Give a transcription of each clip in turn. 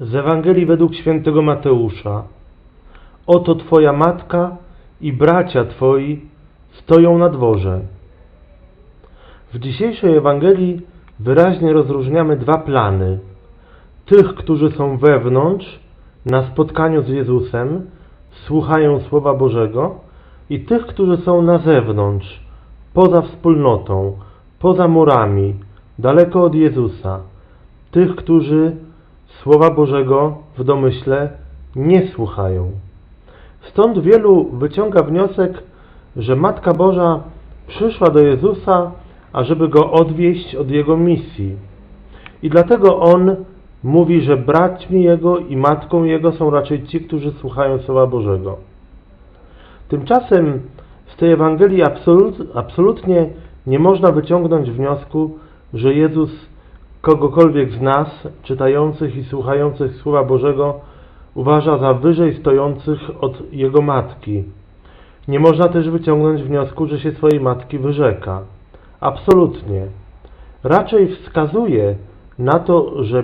Z Ewangelii według świętego Mateusza. Oto Twoja matka i bracia Twoi stoją na dworze. W dzisiejszej Ewangelii wyraźnie rozróżniamy dwa plany. Tych, którzy są wewnątrz, na spotkaniu z Jezusem, słuchają Słowa Bożego i tych, którzy są na zewnątrz, poza wspólnotą, poza murami, daleko od Jezusa. Tych, którzy Słowa Bożego w domyśle nie słuchają. Stąd wielu wyciąga wniosek, że Matka Boża przyszła do Jezusa, ażeby go odwieść od jego misji. I dlatego on mówi, że braćmi jego i matką jego są raczej ci, którzy słuchają Słowa Bożego. Tymczasem z tej Ewangelii absolut, absolutnie nie można wyciągnąć wniosku, że Jezus kogokolwiek z nas, czytających i słuchających Słowa Bożego, uważa za wyżej stojących od Jego matki. Nie można też wyciągnąć wniosku, że się swojej matki wyrzeka. Absolutnie. Raczej wskazuje na to, że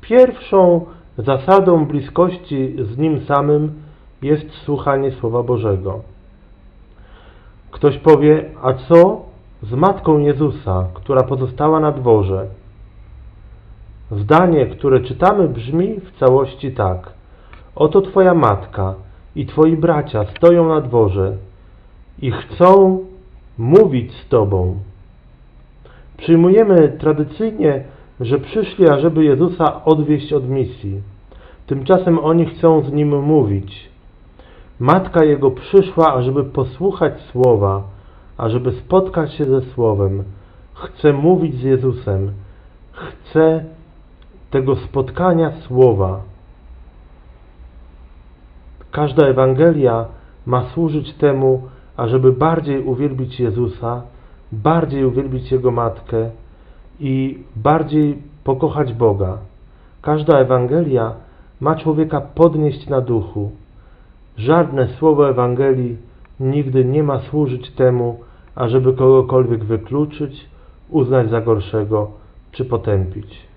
pierwszą zasadą bliskości z Nim samym jest słuchanie Słowa Bożego. Ktoś powie, a co z Matką Jezusa, która pozostała na dworze? Zdanie, które czytamy, brzmi w całości tak. Oto Twoja matka i Twoi bracia stoją na dworze i chcą mówić z Tobą. Przyjmujemy tradycyjnie, że przyszli, ażeby Jezusa odwieść od misji. Tymczasem oni chcą z Nim mówić. Matka Jego przyszła, ażeby posłuchać Słowa, ażeby spotkać się ze Słowem. Chce mówić z Jezusem. Chce tego spotkania Słowa. Każda Ewangelia ma służyć temu, ażeby bardziej uwielbić Jezusa, bardziej uwielbić Jego Matkę i bardziej pokochać Boga. Każda Ewangelia ma człowieka podnieść na duchu. Żadne słowo Ewangelii nigdy nie ma służyć temu, ażeby kogokolwiek wykluczyć, uznać za gorszego czy potępić.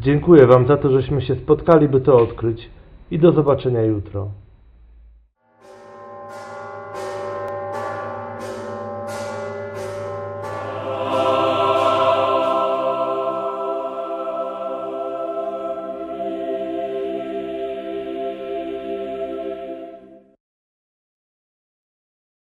Dziękuję Wam za to, żeśmy się spotkali, by to odkryć i do zobaczenia jutro.